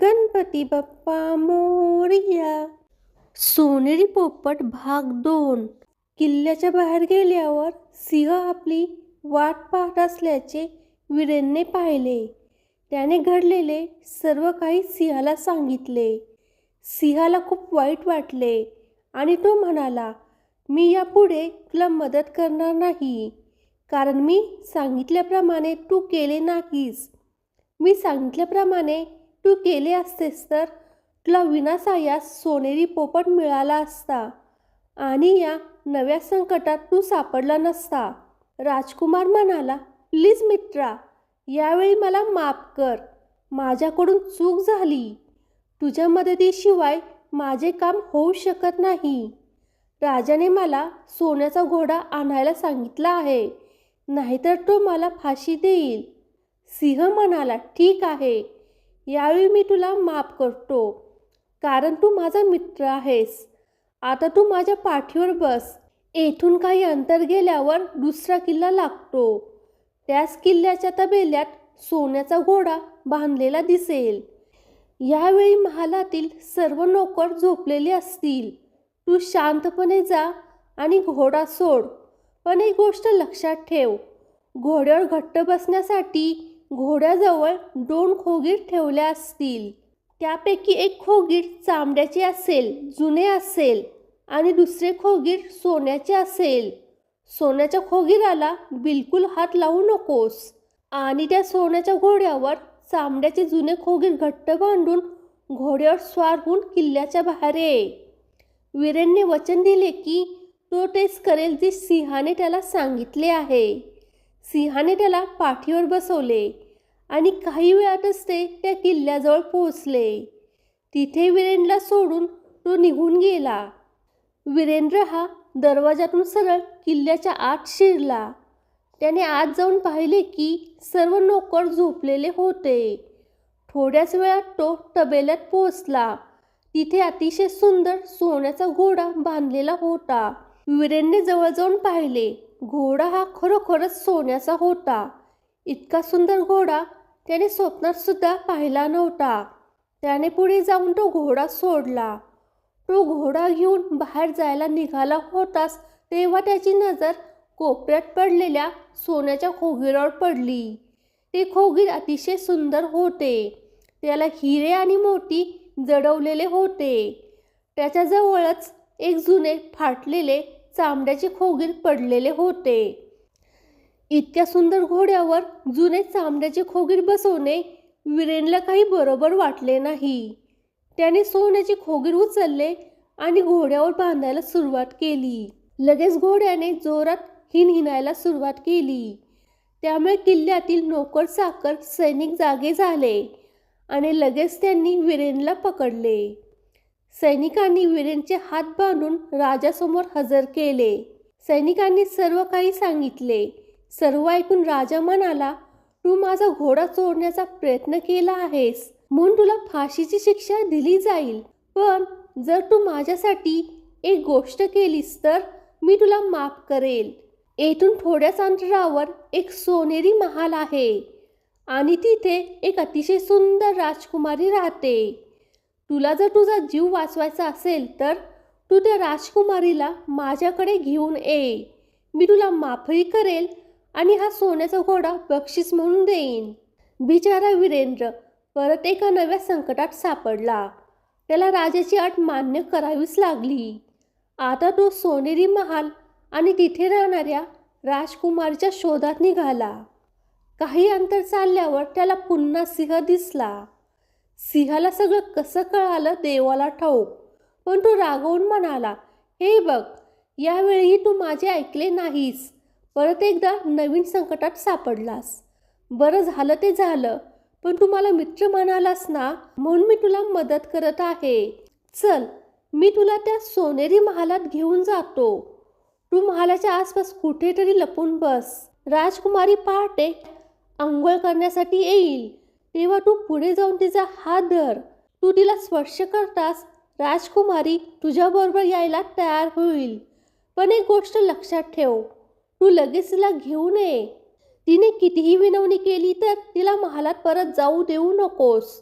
गणपती बाप्पा मोरया. सोनेरी पोपट भाग दोन. किल्ल्याच्या बाहेर गेल्यावर सिंह आपली वाट पाहत असल्याचे वीरेनने पाहिले. त्याने घडलेले सर्व काही सिंहाला सांगितले. सिंहाला खूप वाईट वाटले आणि तो म्हणाला मी यापुढे तुला मदत करणार नाही. कारण मी सांगितल्याप्रमाणे तू केले नाहीस. मी सांगितल्याप्रमाणे तू केले असतेस तर तुला विनासायास सोनेरी पोपट मिळाला असता आणि या नव्या संकटात तू सापडला नसता. राजकुमार म्हणाला प्लीज मित्रा यावेळी मला माफ कर. माझ्याकडून चूक झाली. तुझ्या मदतीशिवाय माझे काम होऊ शकत नाही. राजाने मला सोन्याचा घोडा आणायला सांगितला आहे. नाहीतर तो मला फाशी देईल. सिंह म्हणाला ठीक आहे. यावेळी मी तुला माफ करतो. कारण तू माझा मित्र आहेस. आता तू माझ्या पाठीवर बस. येथून काही अंतर गेल्यावर दुसरा किल्ला लागतो. त्याच किल्ल्याच्या तबेल्यात सोन्याचा घोडा बांधलेला दिसेल. यावेळी महालातील सर्व नोकर झोपलेले असतील. तू शांतपणे जा आणि घोडा सोड. पण एक गोष्ट लक्षात ठेव. घोड्यावर घट्ट बसण्यासाठी घोड्याजवळ दोन खोगीर ठेवल्या असतील. त्यापैकी एक खोगीर चामड्याचे असेल जुने असेल आणि दुसरे खोगीर सोन्याचे असेल. सोन्याच्या खोगीराला बिलकुल हात लावू नकोस. आणि त्या सोन्याच्या घोड्यावर चामड्याचे जुने खोगीर घट्ट बांधून घोड्यावर स्वार होऊन किल्ल्याच्या बाहेर. ये वीरेंनी वचन दिले की तो तेच करेल जे सिंहाने त्याला सांगितले आहे. सिंहाने त्याला पाठीवर बसवले. आणि काही वेळातच ते त्या किल्ल्याजवळ पोहोचले. तिथे वीरेंद्रला सोडून तो निघून गेला. वीरेंद्र हा दरवाजातून सरळ किल्ल्याच्या आत शिरला. त्याने आत जाऊन पाहिले की सर्व नोकर झोपलेले होते. थोड्याच वेळात तो तबेल्यात पोहोचला. तिथे अतिशय सुंदर सोन्याचा घोडा बांधलेला होता. वीरेनने जवळ जाऊन पाहिले घोडा हा खरोखरच सोन्याचा होता. इतका सुंदर घोडा त्याने स्वप्नात सुद्धा पाहिला नव्हता. त्याने पुढे जाऊन तो घोडा सोडला. तो घोडा घेऊन बाहेर जायला निघाला होताच तेव्हा त्याची नजर कोपऱ्यात पडलेल्या सोन्याच्या खोगीरावर पडली. ते खोगीर अतिशय सुंदर होते. त्याला हिरे आणि मोती जडवलेले होते. त्याच्याजवळच एक जुने फाटलेले चामड्याचे खोगीर पडलेले होते. इतक्या सुंदर घोड्यावर जुने चामड्याचे खोगीर बसवणे वीरेनला काही बरोबर वाटले नाही. त्याने सोन्याचे खोगीर उचलले आणि घोड्यावर बांधायला सुरुवात केली. लगेच घोड्याने जोरात हिन हिनायला सुरुवात केली. त्यामुळे किल्ल्यातील नोकर चाकर सैनिक जागे झाले आणि लगेच त्यांनी वीरेनला पकडले. सैनिकांनी वीरेनचे हात बांधून राजासमोर हजर केले. सैनिकांनी सर्व काही सांगितले. सर्व ऐकून राजा म्हणाला तू माझा घोडा चोरण्याचा प्रयत्न केला आहेस. म्हणून तुला फाशीची शिक्षा दिली जाईल. पण जर तू माझ्यासाठी एक गोष्ट केलीस तर मी तुला माफ करेल. येथून थोड्याच अंतरावर एक सोनेरी महाल आहे. आणि तिथे एक अतिशय सुंदर राजकुमारी राहते. तुला जर तुझा जीव वाचवायचा असेल तर तू त्या राजकुमारीला माझ्याकडे घेऊन ये. मी तुला माफही करेल आणि हा सोन्याचा घोडा बक्षीस म्हणून देईन. बिचारा वीरेंद्र परत एका नव्या संकटात सापडला. त्याला राजाची अट मान्य करावीच लागली. आता तो सोनेरी महाल आणि तिथे राहणाऱ्या राजकुमारीच्या शोधात निघाला. काही अंतर चालल्यावर त्याला पुन्हा सिंह दिसला. सिंहाला सगळं कसं कळालं देवाला ठाऊक. पण तो रागवून म्हणाला हे बघ यावेळी तू माझे ऐकले नाहीस. परत एकदा नवीन संकटात सापडलास. बरं झालं ते झालं पण तू मला मित्र म्हणालास ना म्हणून मी तुला मदत करत आहे. चल मी तुला त्या सोनेरी महालात घेऊन जातो. तू महालाच्या आसपास कुठेतरी लपून बस. राजकुमारी पहाटे आंघोळ करण्यासाठी येईल. तेव्हा तू पुढे जाऊन तिचा हात धर. तू तिला स्पर्श करतास राजकुमारी तुझ्याबरोबर यायला तयार होईल. पण एक गोष्ट लक्षात ठेव. तू लगेच तिला घेऊ नये. तिने कितीही विनवणी केली तर तिला महालात परत जाऊ देऊ नकोस.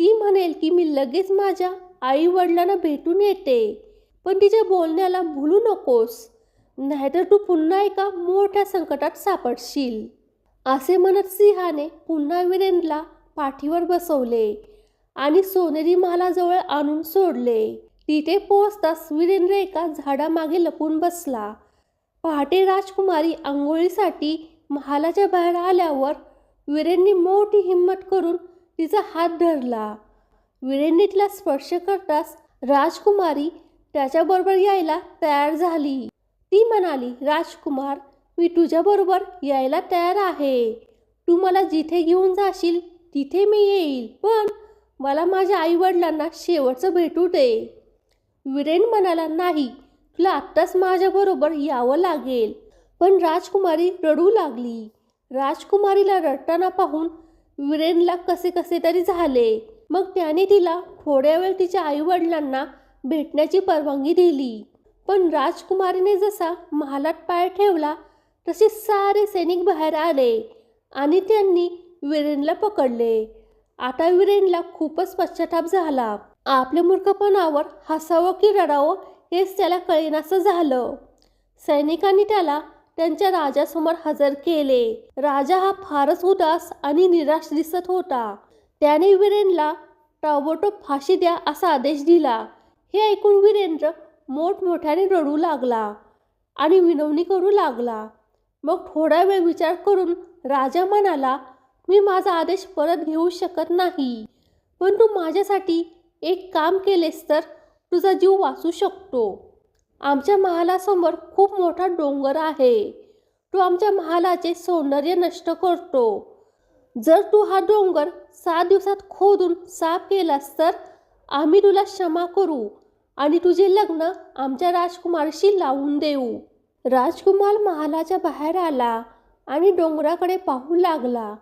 ती म्हणेल की मी लगेच माझ्या आई वडिलांना भेटून येते पण तिच्या बोलण्याला भुलू नकोस. नाहीतर तू पुन्हा एका मोठ्या संकटात सापडशील. असे म्हणत सिंहाने पुन्हा वीरेनला पाठीवर बसवले आणि सोनेरी महालाजवळ आणून सोडले. तिथे पोहोचताच वीरेंद्र एका झाडामागे लपून बसला. पहाटे राजकुमारी आंघोळीसाठी महालाच्या बाहेर आल्यावर वीरेंनी मोठी हिंमत करून तिचा हात धरला. वीरेंनी तिला स्पर्श करताच राजकुमारी त्याच्याबरोबर यायला तयार झाली. ती म्हणाली राजकुमार मी तुझ्याबरोबर यायला तयार आहे. तू मला जिथे घेऊन जाशील तिथे मी येईल. पण मला माझ्या आईवडिलांना शेवटचं भेटू दे. वीरेन म्हणाला नाही तुला आत्ताच माझ्याबरोबर यावं लागेल. पण राजकुमारी रडू लागली. राजकुमारीला रडताना पाहून वीरेनला कसे कसे तरी झाले. मग त्याने तिला थोड्या वेळ तिच्या आईवडिलांना भेटण्याची परवानगी दिली. पण राजकुमारीने जसा महालात पाय ठेवला तसे सारे सैनिक बाहेर आले आणि त्यांनी वीरेनला पकडले. आता वीरेनला खूपच पश्चाताप झाला. आपल्या मूर्खपणावर हसावं की रडावं हेच त्याला कळेनासं झालं. सैनिकांनी त्याला त्यांच्या राजासमोर हजर केले. राजा हा फारच उदास आणि निराश दिसत होता. त्याने वीरेनला टाबोटो फाशी द्या असा आदेश दिला. हे ऐकून वीरेंद्र मोठमोठ्याने रडू लागला आणि विनवणी करू लागला. मग थोडा वेळ विचार करून राजा म्हणाला मी माझा आदेश परत घेऊ शकत नाही. पण तू माझ्यासाठी एक काम केलेस तर तुझा जीव वाचू शकतो. आमच्या महालासमोर खूप मोठा डोंगर आहे. तो आमच्या महालाचे सौंदर्य नष्ट करतो. जर तू हा डोंगर सात दिवसात खोदून साफ केलास तर आम्ही तुला क्षमा करू आणि तुझे लग्न आमच्या राजकुमारशी लावून देऊ. राजकुमार महालाच्या बाहेर आला आणि डोंगराकडे पाहू लागला.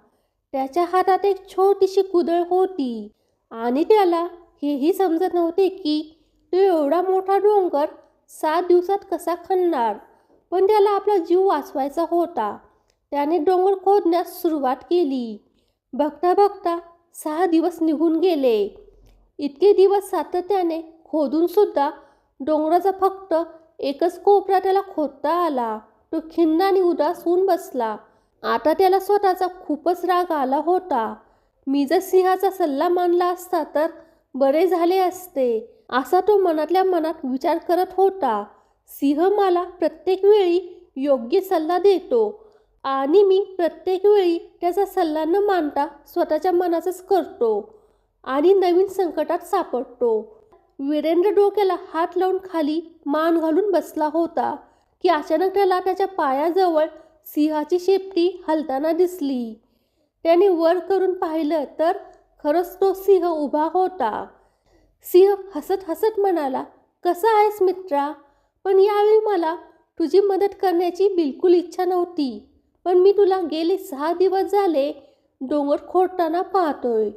त्याच्या हातात एक छोटीशी कुदळ होती आणि त्याला हेही समजत नव्हते की तो एवढा मोठा डोंगर सात दिवसात कसा खणणार? पण त्याला आपला जीव वाचवायचा होता. त्याने डोंगर खोदण्यास सुरुवात केली. बघता बघता सहा दिवस निघून गेले. इतके दिवस सातत्याने खोदूनसुद्धा डोंगराचा फक्त एकच कोपरा त्याला खोदता आला. तो खिन्न आणि उदास होऊन बसला. आता त्याला स्वतःचा खूपच राग आला होता. मी जर सिंहाचा सल्ला मानला असता तर बरे झाले असते. असा तो मनातल्या मनात विचार करत होता. सिंह मला प्रत्येक वेळी योग्य सल्ला देतो आणि मी प्रत्येक वेळी त्याचा सल्ला न मानता स्वतःच्या मनाचंच करतो आणि नवीन संकटात सापडतो. वीरेंद्र डोक्याला हात लावून खाली मान घालून बसला होता की अचानक त्याला त्याच्या पायाजवळ सिंहाची शेपटी हलताना दिसली. त्याने वर करून पाहिलं तर खरंच तो सिंह उभा होता. सिंह हसत हसत म्हणाला कसा आहेस मित्रा? पण यावेळी मला तुझी मदत करण्याची बिलकुल इच्छा नव्हती. पण मी तुला गेले सहा दिवस झाले डोंगर खोडताना पाहतोय.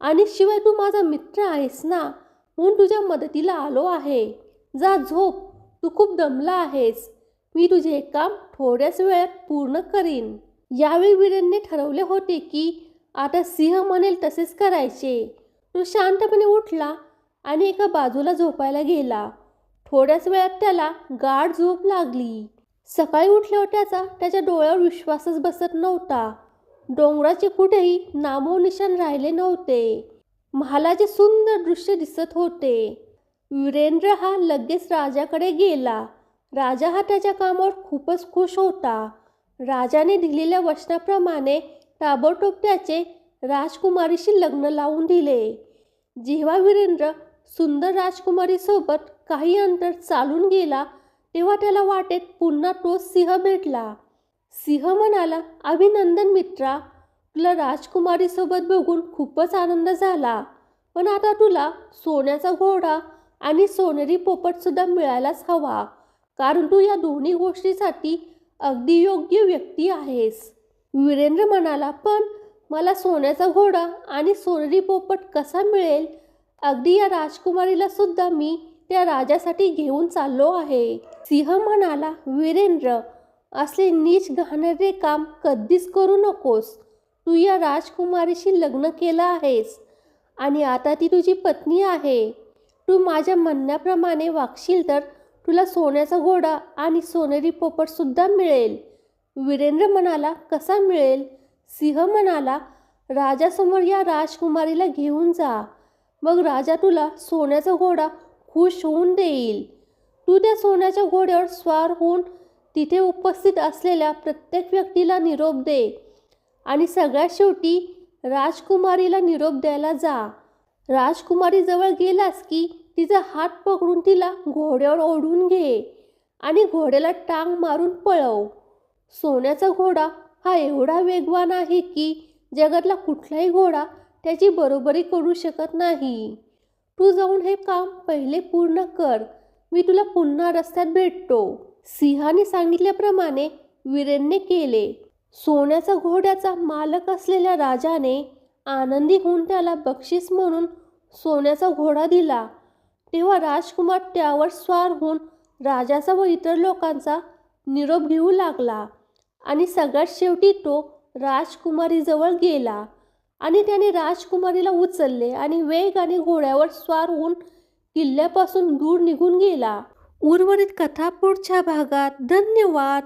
आणि शिवाय तू माझा मित्र आहेस ना? म्हणून तुझ्या मदतीला आलो आहे. जा झोप. तू खूप दमला आहेस. मी तुझे हे काम थोड्याच वेळात पूर्ण करीन. यावेळी वीरेनने ठरवले होते की आता सिंह म्हणेल तसेच करायचे. तो शांतपणे उठला आणि एका बाजूला झोपायला गेला. थोड्याच वेळात त्याला गाढ झोप लागली. सकाळी उठल्यावर त्याचा त्याच्या डोळ्यावर विश्वासच बसत नव्हता. डोंगराचे कुठेही नामोनिशान राहिले नव्हते. महालाचे सुंदर दृश्य दिसत होते. वीरेंद्र हा लगेच राजाकडे गेला. राजा हा त्याच्या कामावर खूपच खुश होता. राजाने दिलेल्या वचनाप्रमाणे ताबडतोब त्याचे राजकुमारीशी लग्न लावून दिले. जेव्हा वीरेंद्र सुंदर राजकुमारीसोबत काही अंतर चालून गेला तेव्हा त्याला वाटेत पुन्हा तो सिंह भेटला. सिंह म्हणाला अभिनंदन मित्रा तुला राजकुमारीसोबत बघून खूपच आनंद झाला. पण आता तुला सोन्याचा घोडा आणि सोनेरी पोपटसुद्धा मिळायलाच हवा कारण तू या दोन्ही गोष्टीसाठी अगदी योग्य व्यक्ती आहेस. वीरेंद्र म्हणाला पण मला सोन्याचा घोडा आणि सोनेरी पोपट कसा मिळेल? अगदी या राजकुमारीला सुद्धा मी त्या राजासाठी घेऊन चाललो आहे. सिंह म्हणाला वीरेंद्र असले नीच घाणेरे काम कधीच करू नकोस. तू या राजकुमारीशी लग्न केलं आहेस आणि आता ती तुझी पत्नी आहे. तू माझ्या म्हणण्याप्रमाणे वागशील तर तुला सोन्याचा घोडा आणि सोनेरी पोपटसुद्धा मिळेल. वीरेंद्र म्हणाला कसा मिळेल? सिंह म्हणाला राजासमोर या राजकुमारीला घेऊन जा. मग राजा तुला सोन्याचा घोडा खुश होऊन देईल. तू त्या सोन्याच्या घोड्यावर स्वार होऊन तिथे उपस्थित असलेल्या प्रत्येक व्यक्तीला निरोप दे आणि सगळ्यात शेवटी राजकुमारीला निरोप द्यायला जा. राजकुमारीजवळ गेलास की तिचा हात पकडून तिला घोड्यावर ओढून घे आणि घोड्याला टांग मारून पळव. सोन्याचा घोडा हा एवढा वेगवान आहे की जगातला कुठलाही घोडा त्याची बरोबरी करू शकत नाही. तू जाऊन हे काम पहिले पूर्ण कर. मी तुला पुन्हा रस्त्यात भेटतो. सिंहाने सांगितल्याप्रमाणे वीरेनने केले. सोन्याचा घोड्याचा मालक असलेल्या राजाने आनंदी होऊन त्याला बक्षीस म्हणून सोन्याचा घोडा दिला. तेव्हा राजकुमार त्यावर स्वार होऊन राजाचा व इतर लोकांचा निरोप घेऊ लागला आणि सगळ्यात शेवटी तो राजकुमारीजवळ गेला. आणि त्याने राजकुमारीला उचलले आणि वेगाने घोड्यावर स्वार होऊन किल्ल्यापासून दूर निघून गेला. उर्वरित कथा पुढच्या भागात धन्यवाद.